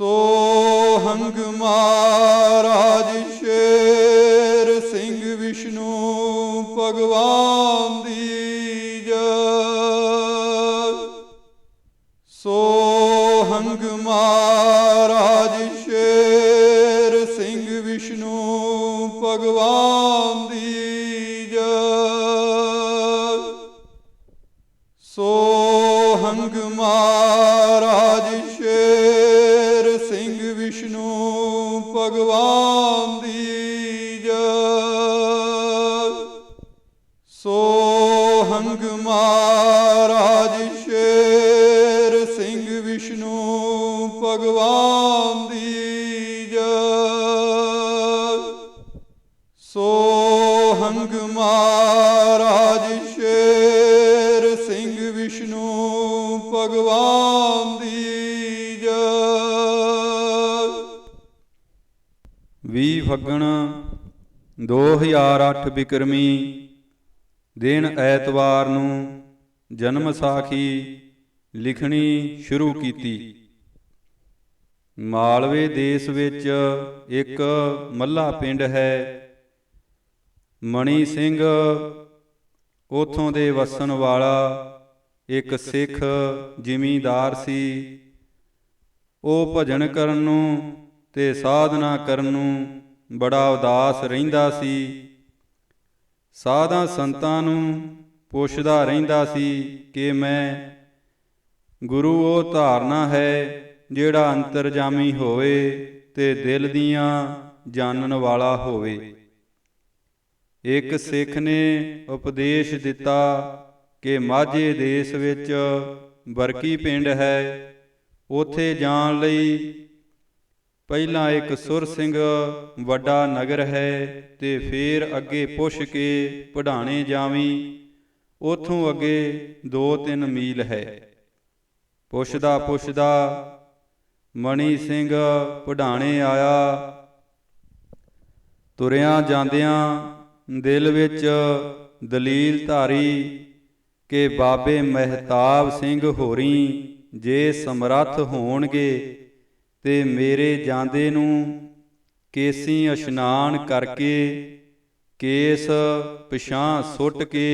ਸੋ ਹੰਗ ਮਹਾਰਾਜ ਸ਼ੇਰ ਸਿੰਘ ਵਿਸ਼ਨੂੰ ਭਗਵਾਨ ਭਗਵਾਨ ਦੀ ਜੈ। ਸੋ ਹੰਗਮਾ ਫੱਗਣ 2008 ਬਿਕਰਮੀ ਦਿਨ ਐਤਵਾਰ ਨੂੰ ਜਨਮ ਸਾਖੀ ਲਿਖਣੀ ਸ਼ੁਰੂ ਕੀਤੀ। ਮਾਲਵੇ ਦੇਸ਼ ਵਿੱਚ ਇੱਕ ਮੱਲਾ ਪਿੰਡ ਹੈ। ਮਣੀ ਸਿੰਘ ਉਥੋਂ ਦੇ ਵਸਣ ਵਾਲਾ ਇੱਕ ਸਿੱਖ ਜ਼ਿਮੀਂਦਾਰ ਸੀ। ਉਹ ਭਜਨ ਕਰਨ ਨੂੰ ਤੇ ਸਾਧਨਾ ਕਰਨ ਨੂੰ ਬੜਾ ਉਦਾਸ ਰਹਿੰਦਾ ਸੀ। ਸਾਧਾਂ ਸੰਤਾਂ ਨੂੰ ਪੁੱਛਦਾ ਰਹਿੰਦਾ ਸੀ ਕਿ ਮੈਂ ਗੁਰੂ ਉਹ ਧਾਰਨਾ ਹੈ ਜਿਹੜਾ ਅੰਤਰਜਾਮੀ ਹੋਵੇ ਤੇ ਦਿਲ ਦੀਆਂ ਜਾਣਨ ਵਾਲਾ ਹੋਵੇ। ਇੱਕ ਸਿੱਖ ਨੇ ਉਪਦੇਸ਼ ਦਿੱਤਾ ਕਿ ਮਾਝੇ ਦੇਸ਼ ਵਿੱਚ ਬਰਕੀ ਪਿੰਡ ਹੈ। ਉਥੇ ਜਾਣ ਲਈ ਪਹਿਲਾਂ ਇੱਕ ਸੁਰ ਸਿੰਘ ਵੱਡਾ ਨਗਰ ਹੈ ਤੇ ਫੇਰ ਅੱਗੇ ਪੁੱਛ ਕੇ ਪੜਾਣੇ ਜਾਵੀਂ। ਉਥੋਂ ਅੱਗੇ 2-3 ਮੀਲ ਹੈ। ਪੁੱਛਦਾ ਪੁੱਛਦਾ ਮਣੀ ਸਿੰਘ ਪੜਾਣੇ ਆਇਆ। ਤੁਰਿਆਂ ਜਾਂਦਿਆਂ ਦਿਲ ਵਿੱਚ ਦਲੀਲ ਧਾਰੀ ਕਿ ਬਾਬੇ ਮਹਿਤਾਬ ਸਿੰਘ ਹੋਰੀ ਜੇ ਸਮਰੱਥ ਹੋਣਗੇ ਤੇ ਮੇਰੇ ਜਾਂਦੇ ਨੂੰ ਕੇਸੀ ਇਸ਼ਨਾਨ ਕਰਕੇ ਕੇਸ ਪਿਛਾਂ ਸੁੱਟ ਕੇ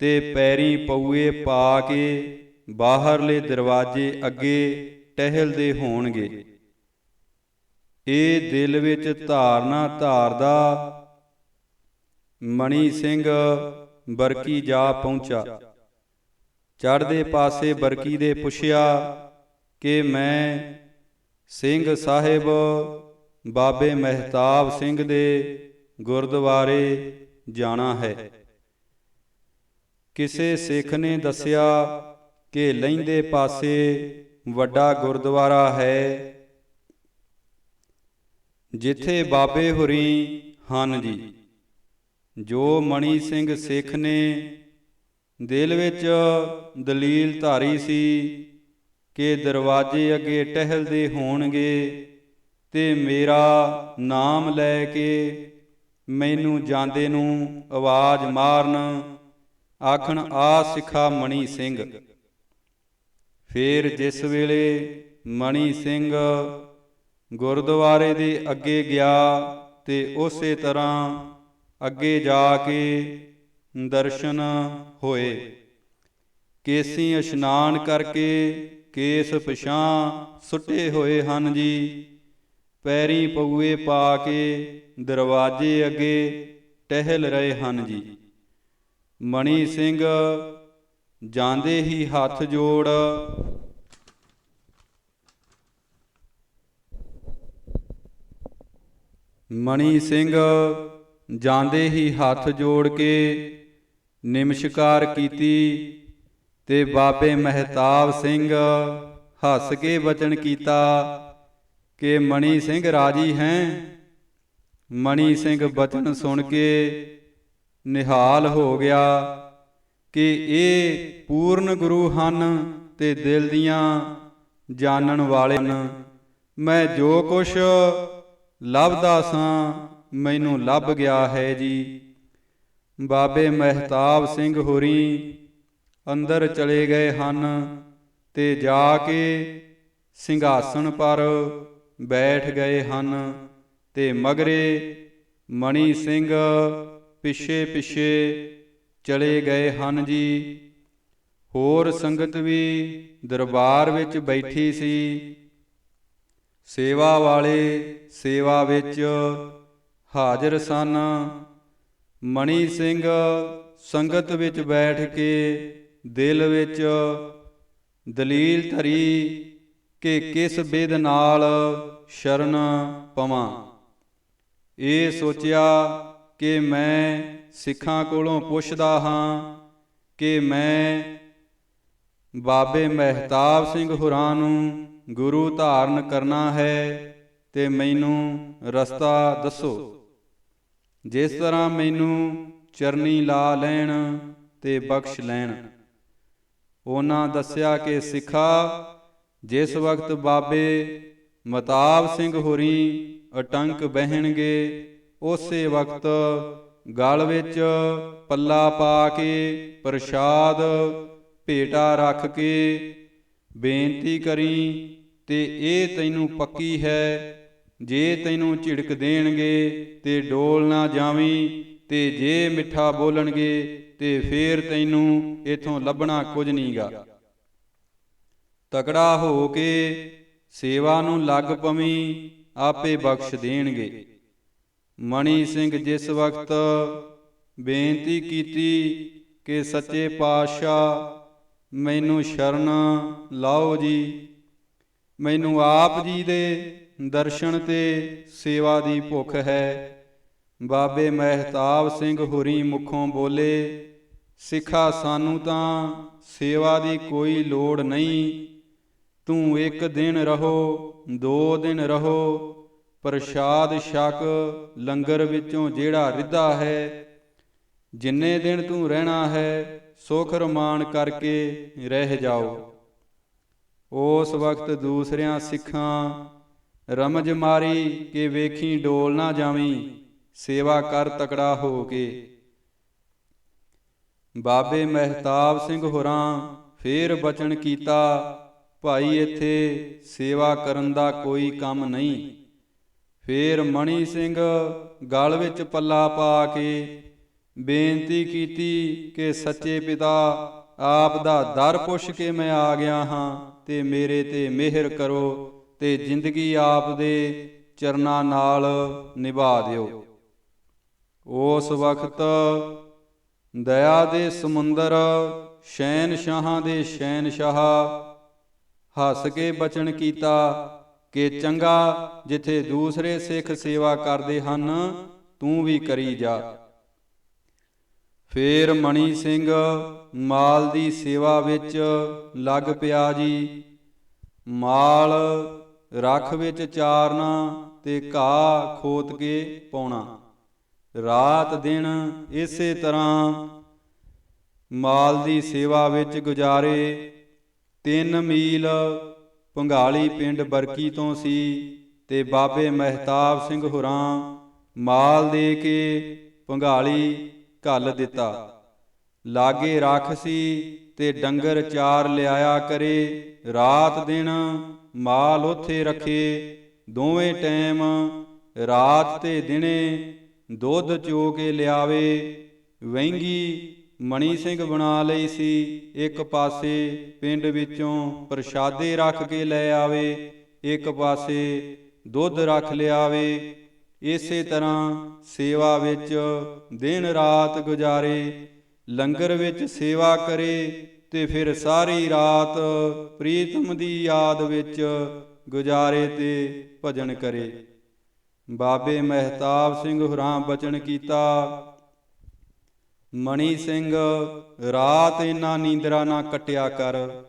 ਤੇ ਪੈਰੀ ਪਊਏ ਪਾ ਕੇ ਬਾਹਰਲੇ ਦਰਵਾਜ਼ੇ ਅੱਗੇ ਟਹਿਲਦੇ ਹੋਣਗੇ। ਇਹ ਦਿਲ ਵਿੱਚ ਧਾਰਨਾ ਧਾਰਦਾ ਮਣੀ ਸਿੰਘ ਬਰਕੀ ਜਾ ਪਹੁੰਚਾ। ਚੜ੍ਹਦੇ ਪਾਸੇ ਬਰਕੀ ਦੇ ਪੁੱਛਿਆ ਕਿ ਮੈਂ ਸਿੰਘ ਸਾਹਿਬ, ਬਾਬੇ ਮਹਿਤਾਬ ਸਿੰਘ ਦੇ ਗੁਰਦੁਆਰੇ ਜਾਣਾ ਹੈ। ਕਿਸੇ ਸਿੱਖ ਨੇ ਦੱਸਿਆ ਕਿ ਲਹਿੰਦੇ ਪਾਸੇ ਵੱਡਾ ਗੁਰਦੁਆਰਾ ਹੈ, ਜਿੱਥੇ ਬਾਬੇ ਹੁਰੀ ਹਨ ਜੀ। ਜੋ ਮਣੀ ਸਿੰਘ ਸਿੱਖ ਨੇ ਦਿਲ ਵਿੱਚ ਦਲੀਲ ਧਾਰੀ ਸੀ ਕਿ ਦਰਵਾਜ਼ੇ ਅੱਗੇ ਟਹਿਲਦੇ ਹੋਣਗੇ ਤੇ ਮੇਰਾ ਨਾਮ ਲੈ ਕੇ ਮੈਨੂੰ ਜਾਂਦੇ ਨੂੰ ਆਵਾਜ਼ ਮਾਰਨ, ਆਖਣ, ਆ ਸਿੱਖਾ ਮਣੀ ਸਿੰਘ। ਫੇਰ ਜਿਸ ਵੇਲੇ ਮਣੀ ਸਿੰਘ ਗੁਰਦੁਆਰੇ ਦੇ ਅੱਗੇ ਗਿਆ ਤੇ ਉਸੇ ਤਰ੍ਹਾਂ ਅੱਗੇ ਜਾ ਕੇ ਦਰਸ਼ਨ ਹੋਏ। ਕੇਸੀ ਇਸ਼ਨਾਨ ਕਰਕੇ ਕੇਸ ਪਛਾਂ ਸੁੱਟੇ ਹੋਏ ਹਨ ਜੀ। ਪੈਰੀ ਪਊਏ ਪਾ ਕੇ ਦਰਵਾਜ਼ੇ ਅੱਗੇ ਟਹਿਲ ਰਹੇ ਹਨ ਜੀ। ਮਣੀ ਸਿੰਘ ਜਾਂਦੇ ਹੀ ਹੱਥ ਜੋੜ। ਮਣੀ ਸਿੰਘ ਜਾਂਦੇ ਹੀ ਹੱਥ ਜੋੜ ਕੇ ਨਿਮਸ਼ਕਾਰ ਕੀਤੀ। ਤੇ ਬਾਬੇ ਮਹਿਤਾਬ ਸਿੰਘ ਹੱਸ ਕੇ ਵਚਨ ਕੀਤਾ ਕਿ ਮਣੀ ਸਿੰਘ ਰਾਜੀ ਹੈ? ਮਣੀ ਸਿੰਘ ਬਚਨ ਸੁਣ ਕੇ ਨਿਹਾਲ ਹੋ ਗਿਆ ਕਿ ਇਹ ਪੂਰਨ ਗੁਰੂ ਹਨ ਤੇ ਦਿਲ ਦੀਆਂ ਜਾਣਨ ਵਾਲੇ ਹਨ। ਮੈਂ ਜੋ ਕੁਛ ਲੱਭਦਾ ਸਾਂ, ਮੈਨੂੰ ਲੱਭ ਗਿਆ ਹੈ ਜੀ। ਬਾਬੇ ਮਹਿਤਾਬ ਸਿੰਘ ਹੋਰੀ ਅੰਦਰ ਚਲੇ ਗਏ ਹਨ, ਤੇ ਜਾ ਕੇ ਸਿੰਘਾਸਣ ਪਰ ਬੈਠ ਗਏ ਹਨ, ਤੇ ਮਗਰੇ ਮਣੀ ਸਿੰਘ ਪਿੱਛੇ ਪਿੱਛੇ ਚਲੇ ਗਏ ਹਨ ਜੀ। ਹੋਰ ਸੰਗਤ ਵੀ ਦਰਬਾਰ ਵਿੱਚ ਬੈਠੀ ਸੀ। ਸੇਵਾ ਵਾਲੇ ਸੇਵਾ ਵਿੱਚ ਹਾਜ਼ਰ ਸਨ। ਮਣੀ ਸਿੰਘ ਸੰਗਤ ਵਿੱਚ ਬੈਠ ਕੇ ਦਿਲ ਵਿੱਚ ਦਲੀਲ ਧਰੀ ਕਿ ਕਿਸ ਬਿਦ ਨਾਲ ਸ਼ਰਨ ਪਵਾਂ। ਇਹ ਸੋਚਿਆ ਕਿ ਮੈਂ ਸਿੱਖਾਂ ਕੋਲੋਂ ਪੁੱਛਦਾ ਹਾਂ ਕਿ ਮੈਂ ਬਾਬੇ ਮਹਿਤਾਬ ਸਿੰਘ ਹੁਰਾਂ ਨੂੰ ਗੁਰੂ ਧਾਰਨ ਕਰਨਾ ਹੈ ਤੇ ਮੈਨੂੰ ਰਸਤਾ ਦੱਸੋ। ਜਿਸ ਤਰ੍ਹਾਂ ਮੈਨੂੰ ਚਰਨੀ ਲਾ ਲੈਣ ਤੇ ਬਖਸ਼ ਲੈਣ। ਉਹਨਾਂ ਦੱਸਿਆ ਕਿ ਸਿੱਖਾ ਜਿਸ ਵਕਤ ਬਾਬੇ ਮਤਾਬ ਸਿੰਘ ਹੋਰੀ ਅਟੰਕ ਬਹਿਣਗੇ, ਉਸੇ ਵਕਤ ਗਲ ਵਿੱਚ ਪੱਲਾ ਪਾ ਕੇ ਪ੍ਰਸ਼ਾਦ ਭੇਟਾ ਰੱਖ ਕੇ ਬੇਨਤੀ ਕਰੀ, ਤੇ ਇਹ ਤੈਨੂੰ ਪੱਕੀ ਹੈ, ਜੇ ਤੈਨੂੰ ਝਿੜਕ ਦੇਣਗੇ ਤੇ ਡੋਲ ਨਾ ਜਾਵੀਂ ਤੇ ਜੇ ਮਿੱਠਾ ਬੋਲਣਗੇ ਤੇ ਫੇਰ ਤੈਨੂੰ ਇਥੋਂ ਲੱਭਣਾ ਕੁਝ ਨਹੀਂਗਾ। ਤਕੜਾ ਹੋ ਕੇ ਸੇਵਾ ਨੂੰ ਲੱਗ ਪਵੀਂ, ਆਪੇ ਬਖਸ਼ ਦੇਣਗੇ। ਮਣੀ ਸਿੰਘ ਜਿਸ ਵਕਤ ਬੇਨਤੀ ਕੀਤੀ ਕਿ ਸੱਚੇ ਪਾਤਸ਼ਾਹ, ਮੈਨੂੰ ਸ਼ਰਨ ਲਾਓ ਜੀ। ਮੈਨੂੰ ਆਪ ਜੀ ਦੇ ਦਰਸ਼ਨ ਤੇ ਸੇਵਾ ਦੀ ਭੁੱਖ ਹੈ। ਬਾਬੇ ਮਹਿਤਾਬ ਸਿੰਘ ਹੁਰੀ ਮੁਖੋਂ ਬੋਲੇ ਸਿੱਖਾ ਸਾਨੂੰ ਤਾਂ ਸੇਵਾ ਦੀ ਕੋਈ ਲੋੜ ਨਹੀਂ। ਤੂੰ ਇੱਕ ਦਿਨ ਰਹੋ, ਦੋ ਦਿਨ ਰਹੋ, ਪ੍ਰਸ਼ਾਦ ਛਕ ਲੰਗਰ ਵਿੱਚੋਂ ਜਿਹੜਾ ਰਿੱਧਾ ਹੈ। ਜਿੰਨੇ ਦਿਨ ਤੂੰ ਰਹਿਣਾ ਹੈ, ਸੁਖ ਰਮਾਨ ਕਰਕੇ ਰਹਿ ਜਾਓ। ਉਸ ਵਕਤ ਦੂਸਰਿਆਂ ਸਿੱਖਾਂ, ਰਮਜ ਮਾਰੀ ਕਿ ਵੇਖੀ ਡੋਲ ਨਾ ਜਾਵੀਂ, ਸੇਵਾ ਕਰ ਤਕੜਾ ਹੋ ਕੇ। ਬਾਬੇ ਮਹਿਤਾਬ ਸਿੰਘ ਹੋਰਾਂ, ਫੇਰ ਬਚਨ ਕੀਤਾ, ਭਾਈ ਇੱਥੇ ਸੇਵਾ ਕਰਨ ਦਾ ਕੋਈ ਕੰਮ ਨਹੀਂ। ਫੇਰ ਮਣੀ ਸਿੰਘ ਗਲ ਵਿੱਚ ਪੱਲਾ ਪਾ ਕੇ ਬੇਨਤੀ ਕੀਤੀ ਕਿ ਸੱਚੇ ਪਿਤਾ, ਆਪ ਦਾ ਦਰ ਪੁੱਛ ਕੇ ਮੈਂ ਆ ਗਿਆ ਹਾਂ, ਤੇ ਮੇਰੇ ਤੇ ਮਿਹਰ ਕਰੋ, ਤੇ ਜ਼ਿੰਦਗੀ ਆਪ ਦੇ ਚਰਨਾਂ ਨਾਲ ਨਿਭਾ ਦਿਓ। ਉਸ ਵਕਤ ਦਇਆ ਦੇ ਸਮੁੰਦਰ ਸ਼ੈਨ ਸ਼ਾਹਾਂ ਦੇ ਸ਼ੈਨ ਸ਼ਾਹ ਹੱਸ ਕੇ ਬਚਨ ਕੀਤਾ ਕਿ ਚੰਗਾ, ਜਿੱਥੇ ਦੂਸਰੇ ਸਿੱਖ ਸੇਵਾ ਕਰਦੇ ਹਨ, ਤੂੰ ਵੀ ਕਰੀ ਜਾ। ਫੇਰ ਮਣੀ ਸਿੰਘ ਮਾਲ ਦੀ ਸੇਵਾ ਵਿੱਚ ਲੱਗ ਪਿਆ ਜੀ। ਮਾਲ ਰੱਖ ਵਿੱਚ ਚਾਰਨਾ ਤੇ ਘਾਹ ਖੋਤ ਕੇ ਪਾਉਣਾ। ਰਾਤ ਦਿਨ ਇਸੇ ਤਰ੍ਹਾਂ ਮਾਲ ਦੀ ਸੇਵਾ ਵਿੱਚ ਗੁਜ਼ਾਰੇ, ਤਿੰਨ ਮੀਲ ਪੰਘਾਲੀ ਪਿੰਡ ਬਰਕੀ ਤੋਂ ਸੀ ਤੇ ਬਾਬੇ ਮਹਿਤਾਬ ਸਿੰਘ ਹੁਰਾਂ ਮਾਲ ਦੇ ਕੇ ਪੰਘਾਲੀ ਘੱਲ ਦਿੱਤਾ। ਲਾਗੇ ਰੱਖ ਸੀ ਤੇ ਡੰਗਰ ਚਾਰ ਲਿਆਇਆ ਕਰੇ। ਰਾਤ ਦਿਨ ਮਾਲ ਉਥੇ ਰੱਖੇ। ਦੋਵੇਂ ਟਾਈਮ ਰਾਤ ਤੇ ਦਿਨੇ ਦੁੱਧ ਚੋ ਕੇ ਲਿਆਵੇ। ਵਹਿੰਗੀ ਮਣੀ ਸਿੰਘ ਬਣਾ ਲਈ ਸੀ। ਇੱਕ ਪਾਸੇ ਪਿੰਡ ਵਿੱਚੋਂ ਪ੍ਰਸ਼ਾਦੇ ਰੱਖ ਕੇ ਲੈ ਆਵੇ। ਇੱਕ ਪਾਸੇ ਦੁੱਧ ਰੱਖ ਲਿਆਵੇ। ਇਸੇ ਤਰ੍ਹਾਂ ਸੇਵਾ ਵਿੱਚ ਦਿਨ ਰਾਤ ਗੁਜ਼ਾਰੇ। ਲੰਗਰ ਵਿੱਚ ਸੇਵਾ ਕਰੇ ਤੇ ਫਿਰ ਸਾਰੀ ਰਾਤ ਪ੍ਰੀਤਮ ਦੀ ਯਾਦ ਵਿੱਚ ਗੁਜ਼ਾਰੇ ਤੇ ਭਜਨ ਕਰੇ। ਬਾਬੇ ਮਹਿਤਾਬ ਸਿੰਘ ਹੁਰਾਂ ਬਚਨ ਕੀਤਾ। ਮਣੀ ਸਿੰਘ, ਰਾਤ ਇਨਾ ਨੀਂਦਰਾ ਨਾ ਕਟਿਆ ਕਰ।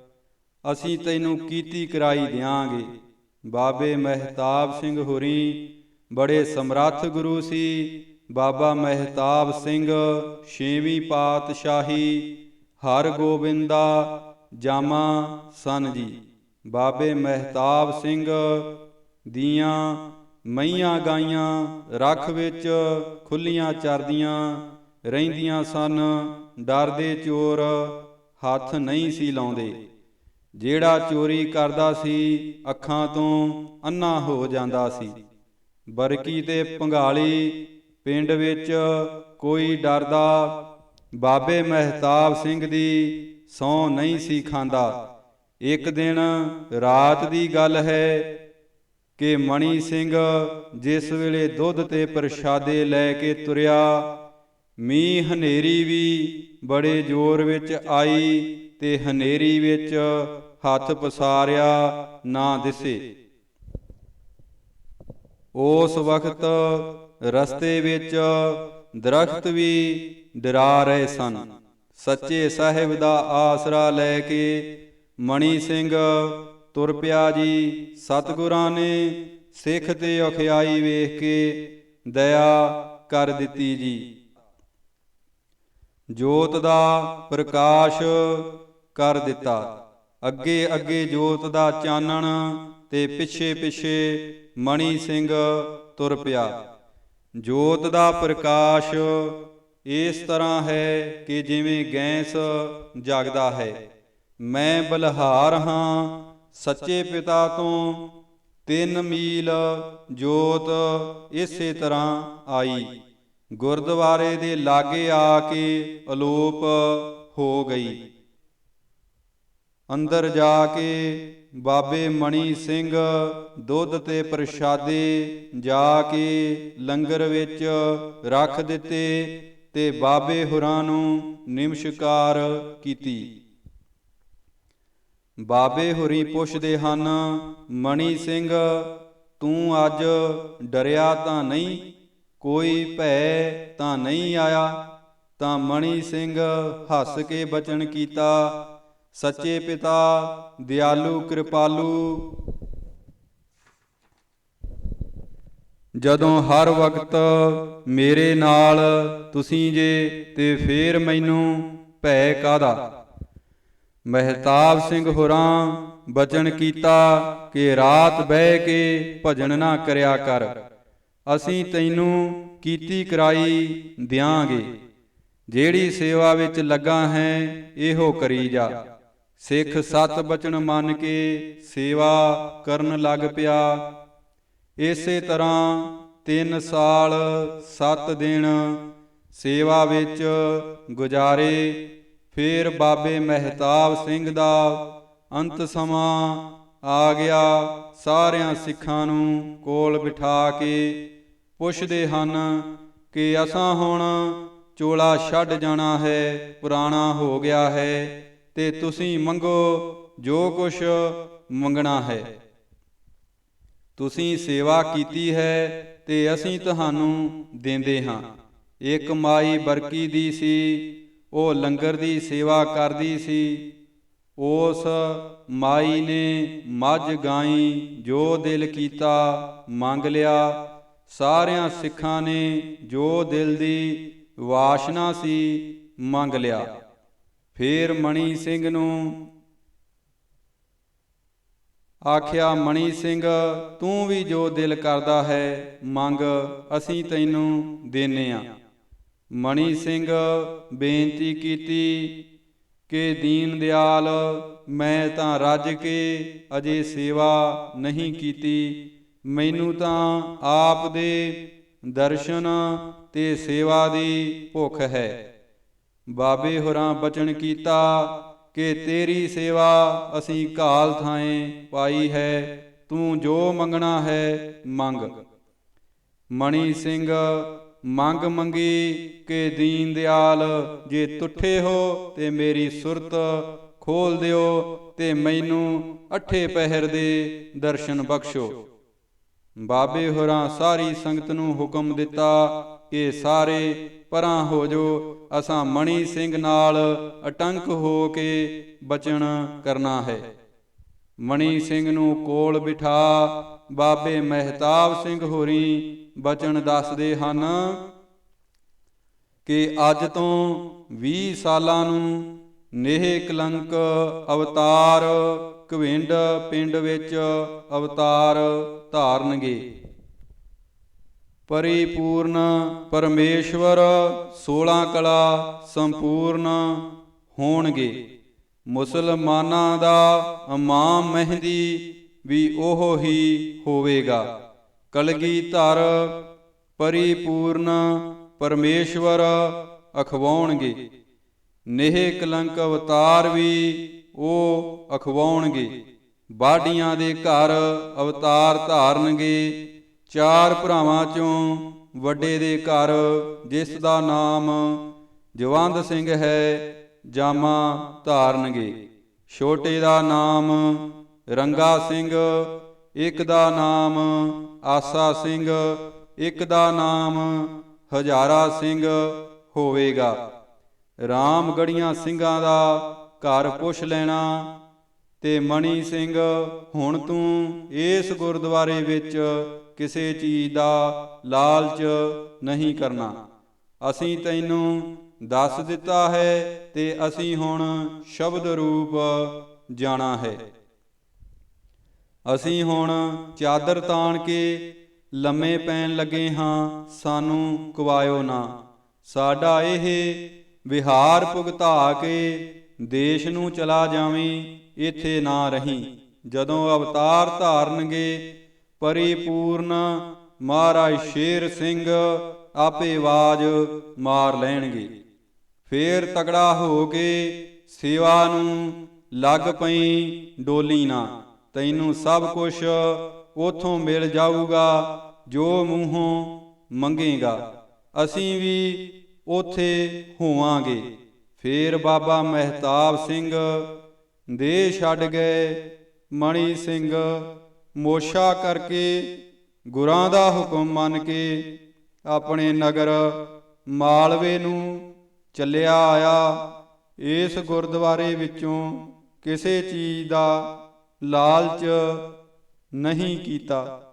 ਅਸੀਂ ਤੈਨੂੰ ਕੀਤੀ ਕਰਾਈ ਦਿਆਂਗੇ। ਬਾਬੇ ਮਹਿਤਾਬ ਸਿੰਘ ਹੁਰੀ ਬੜੇ ਸਮਰੱਥ ਗੁਰੂ ਸੀ। ਬਾਬਾ ਮਹਿਤਾਬ ਸਿੰਘ, ਛੇਵੀਂ ਪਾਤਸ਼ਾਹੀ, ਹਰ ਗੋਬਿੰਦਾ ਜਾਮਾ ਸਨ ਜੀ। ਬਾਬੇ ਮਹਿਤਾਬ ਸਿੰਘ ਦੀਆਂ ਮਈਆਂ ਗਾਈਆਂ ਰੱਖ ਵਿੱਚ ਖੁੱਲੀਆਂ ਚਰਦੀਆਂ ਰਹਿੰਦੀਆਂ ਸਨ ਡਰਦੇ ਚੋਰ ਹੱਥ ਨਹੀਂ ਸੀ ਲਾਉਂਦੇ। ਜਿਹੜਾ ਚੋਰੀ ਕਰਦਾ ਸੀ ਅੱਖਾਂ ਤੋਂ ਅੰਨਾ ਹੋ ਜਾਂਦਾ ਸੀ। ਬਰਕੀ ਤੇ ਪੰਘਾਲੀ ਪਿੰਡ ਵਿੱਚ ਕੋਈ ਡਰਦਾ ਬਾਬੇ ਮਹਿਤਾਬ ਸਿੰਘ ਦੀ ਸੌ ਨਹੀਂ ਸੀ ਖਾਂਦਾ। ਇੱਕ ਦਿਨ ਰਾਤ ਦੀ ਗੱਲ ਹੈ ਕਿ ਮਣੀ ਸਿੰਘ ਜਿਸ ਵੇਲੇ ਦੁੱਧ ਤੇ ਪ੍ਰਸ਼ਾਦੇ ਲੈ ਕੇ ਤੁਰਿਆ, ਮੀਂਹ ਹਨੇਰੀ ਵੀ ਬੜੇ ਜ਼ੋਰ ਵਿੱਚ ਆਈ ਤੇ ਹਨੇਰੀ ਵਿੱਚ ਹੱਥ ਪਸਾਰਿਆ ਨਾ ਦਿਸੇ। ਉਸ ਵਕਤ ਰਸਤੇ ਵਿੱਚ ਦਰਖਤ ਵੀ ਡਰਾ ਰਹੇ ਸਨ। ਸੱਚੇ ਸਾਹਿਬ ਦਾ ਆਸਰਾ ਲੈ ਕੇ ਮਣੀ ਸਿੰਘ ਤੁਰ ਪਿਆ ਜੀ, ਸਤਿਗੁਰਾਂ ਨੇ ਸਿੱਖ ਤੇ ਔਖਿਆਈ ਵੇਖ ਕੇ ਦਇਆ ਕਰ ਦਿੱਤੀ ਜੀ। ਜੋਤ ਦਾ ਪ੍ਰਕਾਸ਼ ਕਰ ਦਿੱਤਾ। ਅੱਗੇ ਅੱਗੇ ਜੋਤ ਦਾ ਚਾਨਣ ਤੇ ਪਿੱਛੇ ਪਿੱਛੇ ਮਣੀ ਸਿੰਘ ਤੁਰ ਪਿਆ। ਜੋਤ ਦਾ ਪ੍ਰਕਾਸ਼ ਇਸ ਤਰ੍ਹਾਂ ਹੈ ਕਿ ਜਿਵੇਂ ਗੈਸ ਜਗਦਾ ਹੈ। ਮੈਂ ਬਲਹਾਰ ਹਾਂ ਸੱਚੇ ਪਿਤਾ ਤੋਂ ਤਿੰਨ ਮੀਲ ਜੋਤ ਇਸੇ ਤਰ੍ਹਾਂ ਆਈ। ਗੁਰਦੁਆਰੇ ਦੇ ਲਾਗੇ ਆ ਕੇ ਅਲੋਪ ਹੋ ਗਈ। ਅੰਦਰ ਜਾ ਕੇ ਬਾਬੇ ਮਣੀ ਸਿੰਘ ਦੁੱਧ ਤੇ ਪ੍ਰਸ਼ਾਦੇ ਜਾ ਕੇ ਲੰਗਰ ਵਿੱਚ ਰੱਖ ਦਿੱਤੇ ਤੇ ਬਾਬੇ ਹੁਰਾਂ ਨੂੰ ਨਿਮਸ਼ਕਾਰ ਕੀਤੀ। ਬਾਬੇ ਹੁਰੀ ਪੁੱਛਦੇ ਹਨ, ਮਣੀ ਸਿੰਘ, ਤੂੰ ਅੱਜ ਡਰਿਆ ਤਾਂ ਨਹੀਂ, ਕੋਈ ਭੈ ਤਾਂ ਨਹੀਂ ਆਇਆ? ਤਾਂ ਮਣੀ ਸਿੰਘ ਹੱਸ ਕੇ ਬਚਨ ਕੀਤਾ, ਸੱਚੇ ਪਿਤਾ, ਦਿਆਲੂ ਕਿਰਪਾਲੂ। ਜਦੋਂ ਹਰ ਵਕਤ ਮੇਰੇ ਨਾਲ ਤੁਸੀਂ ਜੇ, ਤੇ ਫੇਰ ਮੈਨੂੰ ਭੈ ਕਾਦਾ ਮਹਿਤਾਬ ਸਿੰਘ ਹੋਰਾਂ ਬਚਨ ਕੀਤਾ ਕਿ ਰਾਤ ਬਹਿ ਕੇ ਭਜਨ ਨਾ ਕਰਿਆ ਕਰ। ਅਸੀਂ ਤੈਨੂੰ ਕੀਤੀ ਕਰਾਈ ਦਿਆਂਗੇ। ਜਿਹੜੀ ਸੇਵਾ ਵਿੱਚ ਲੱਗਾ ਹੈ ਇਹੋ ਕਰੀ ਜਾ। ਸਿੱਖ ਸਤ ਬਚਨ ਮੰਨ ਕੇ ਸੇਵਾ ਕਰਨ ਲੱਗ ਪਿਆ। ਇਸੇ ਤਰ੍ਹਾਂ 3 ਸਾਲ 7 ਦਿਨ ਸੇਵਾ ਵਿੱਚ ਗੁਜ਼ਾਰੇ ਫਿਰ ਬਾਬੇ ਮਹਿਤਾਬ ਸਿੰਘ ਦਾ ਅੰਤ ਸਮਾਂ ਆ ਗਿਆ। ਸਾਰਿਆਂ ਸਿੱਖਾਂ ਨੂੰ ਕੋਲ ਬਿਠਾ ਕੇ ਪੁੱਛਦੇ ਹਨ ਕਿ ਅਸਾਂ ਹੁਣ ਚੋਲਾ ਛੱਡ ਜਾਣਾ ਹੈ, ਪੁਰਾਣਾ ਹੋ ਗਿਆ ਹੈ ਤੇ ਤੁਸੀਂ ਮੰਗੋ ਜੋ ਕੁਛ ਮੰਗਣਾ ਹੈ। ਤੁਸੀਂ ਸੇਵਾ ਕੀਤੀ ਹੈ ਤੇ ਅਸੀਂ ਤੁਹਾਨੂੰ ਦਿੰਦੇ ਹਾਂ। ਇੱਕ ਮਾਈ ਬਰਕੀ ਦੀ ਸੀ ਉਹ ਲੰਗਰ ਦੀ ਸੇਵਾ ਕਰਦੀ ਸੀ। ਉਸ ਮਾਈ ਨੇ ਮੱਝ ਗਾਈ, ਜੋ ਦਿਲ ਕੀਤਾ ਮੰਗ ਲਿਆ। ਸਾਰਿਆਂ ਸਿੱਖਾਂ ਨੇ ਜੋ ਦਿਲ ਦੀ ਵਾਸ਼ਨਾ ਸੀ ਮੰਗ ਲਿਆ। ਫੇਰ ਮਣੀ ਸਿੰਘ ਨੂੰ ਆਖਿਆ, ਮਣੀ ਸਿੰਘ, ਤੂੰ ਵੀ ਜੋ ਦਿਲ ਕਰਦਾ ਹੈ, ਮੰਗ ਅਸੀਂ ਤੈਨੂੰ ਦੇਨੇ ਆ। ਮਣੀ ਸਿੰਘ, ਬੇਨਤੀ ਕੀਤੀ ਕਿ ਦੀਨ ਦਿਆਲ, ਮੈਂ ਤਾਂ ਰੱਜ ਕੇ ਅਜੇ ਸੇਵਾ ਨਹੀਂ ਕੀਤੀ। ਮੈਨੂੰ ਤਾਂ ਆਪ ਦੇ ਦਰਸ਼ਨ ਤੇ ਸੇਵਾ ਦੀ ਭੁੱਖ ਹੈ। ਬਾਬੇ ਹੋਰਾਂ ਬਚਨ ਕੀਤਾ ਕਿ ਤੇਰੀ ਸੇਵਾ ਅਸੀਂ ਕਾਲ ਥਾਏ ਪਾਈ ਹੈ, ਤੂੰ ਜੋ ਮੰਗਣਾ ਹੈ ਮੰਗ। ਮਣੀ ਸਿੰਘ ਮੰਗ ਮੰਗੀ ਕਿ ਦੀਨ ਦਿਆਲ ਜੇ ਤੁਠੇ ਹੋ ਤੇ ਮੇਰੀ ਸੁਰਤ ਖੋਲ ਦਿਓ ਤੇ ਮੈਨੂੰ ਅਠੇ ਪਹਿਰ ਦੇ ਦਰਸ਼ਨ ਬਖਸ਼ੋ। ਬਾਬੇ ਹੋਰਾਂ ਸਾਰੀ ਸੰਗਤ ਨੂੰ ਹੁਕਮ ਦਿੱਤਾ ਕਿ ਸਾਰੇ ਪਰਾਂ ਹੋ ਜੋ ਅਸਾਂ ਮਣੀ ਸਿੰਘ ਨਾਲ ਅਟੰਕ ਹੋ ਕੇ ਬਚਣ ਕਰਨਾ ਹੈ। ਮਣੀ ਸਿੰਘ ਨੂੰ ਕੋਲ ਬਿਠਾ ਬਾਬੇ ਮਹਿਤਾਬ ਸਿੰਘ ਹੋਰੀ ਬਚਨ ਦੱਸਦੇ ਹਨ ਕਿ ਅੱਜ ਤੋਂ 20 ਸਾਲਾਂ ਨੂੰ ਨੇਹ ਕਲੰਕ ਅਵਤਾਰ ਕਵਿੰਡ ਪਿੰਡ ਵਿੱਚ ਅਵਤਾਰ ਧਾਰਨਗੇ। ਪਰਿਪੂਰਨ ਪਰਮੇਸ਼ਵਰ 16 ਕਲਾ ਸੰਪੂਰਨ ਹੋਣਗੇ। ਮੁਸਲਮਾਨਾਂ ਦਾ ਇਮਾਮ ਮਹਿੰਦੀ ਵੀ ਉਹ ਹੀ ਹੋਵੇਗਾ। ਕਲਗੀ ਧਰ ਪਰਿਪੂਰਨ ਪਰਮੇਸ਼ਵਰ ਅਖਵਾਉਣਗੇ। ਨੇਹ ਕਲੰਕ ਅਵਤਾਰ ਵੀ ਉਹ ਅਖਵਾਉਣਗੇ। ਬਾਡੀਆਂ ਦੇ ਘਰ ਅਵਤਾਰ ਧਾਰਨਗੇ। ਚਾਰ ਭਰਾਵਾਂ ਚੋਂ ਵੱਡੇ ਦੇ ਘਰ ਜਿਸ ਦਾ ਨਾਮ ਜਵੰਦ ਸਿੰਘ ਹੈ, ਜਾਮਾ ਧਾਰਨਗੇ। ਛੋਟੇ ਦਾ ਨਾਮ ਰੰਗਾ ਸਿੰਘ, ਇੱਕ ਦਾ ਨਾਮ ਆਸਾ ਸਿੰਘ, ਇੱਕ ਦਾ ਨਾਮ ਹਜ਼ਾਰਾ ਸਿੰਘ ਹੋਵੇਗਾ। ਰਾਮਗੜੀਆਂ ਸਿੰਘਾਂ ਦਾ ਘਰ ਪੁੱਛ ਲੈਣਾ ਤੇ ਮਣੀ ਸਿੰਘ, ਹੁਣ ਤੂੰ ਇਸ ਗੁਰਦੁਆਰੇ ਵਿੱਚ ਕਿਸੇ ਚੀਜ਼ ਦਾ ਲਾਲਚ ਨਹੀਂ ਕਰਨਾ। ਅਸੀਂ ਤੈਨੂੰ ਦੱਸ ਦਿੱਤਾ ਹੈ ਤੇ ਅਸੀਂ ਹੁਣ ਸ਼ਬਦ ਰੂਪ ਜਾਣਾ ਹੈ। ਅਸੀਂ ਹੁਣ ਚਾਦਰ ਤਾਣ ਕੇ ਲੰਮੇ ਪੈਣ ਲੱਗੇ ਹਾਂ, ਸਾਨੂੰ ਕਵਾਇਓ ਨਾ। ਸਾਡਾ ਇਹ ਵਿਹਾਰ ਭੁਗਤਾ ਕੇ ਦੇਸ਼ ਨੂੰ ਚਲਾ ਜਾਵੇਂ, ਇੱਥੇ ਨਾ ਰਹੀਂ। ਜਦੋਂ ਅਵਤਾਰ ਧਾਰਨਗੇ, ਪਰਿਪੂਰਨ ਮਹਾਰਾਜ ਸ਼ੇਰ ਸਿੰਘ ਆਪੇ ਆਵਾਜ਼ ਮਾਰ ਲੈਣਗੇ। ਫੇਰ ਤਗੜਾ ਹੋ ਕੇ ਸੇਵਾ ਨੂੰ ਲੱਗ ਪਈ ਡੋਲੀ ਨਾ ਤੈਨੂੰ ਸਭ ਕੁਝ ਉਥੋਂ ਮਿਲ ਜਾਊਗਾ, ਜੋ ਮੂੰਹੋਂ ਮੰਗੇਗਾ। ਅਸੀਂ ਵੀ ਉਥੇ ਹੋਵਾਂਗੇ। ਫੇਰ ਬਾਬਾ ਮਹਿਤਾਬ ਸਿੰਘ ਦੇ ਛੱਡ ਗਏ। ਮਣੀ ਸਿੰਘ ਮੋਸ਼ਾ ਕਰਕੇ ਗੁਰਾਂ ਦਾ ਹੁਕਮ ਮੰਨ ਕੇ ਆਪਣੇ ਨਗਰ ਮਾਲਵੇ ਨੂੰ ਚੱਲਿਆ ਆਇਆ। ਇਸ ਗੁਰਦੁਆਰੇ ਵਿੱਚੋਂ ਕਿਸੇ ਚੀਜ਼ ਦਾ ਲਾਲਚ ਨਹੀਂ ਕੀਤਾ।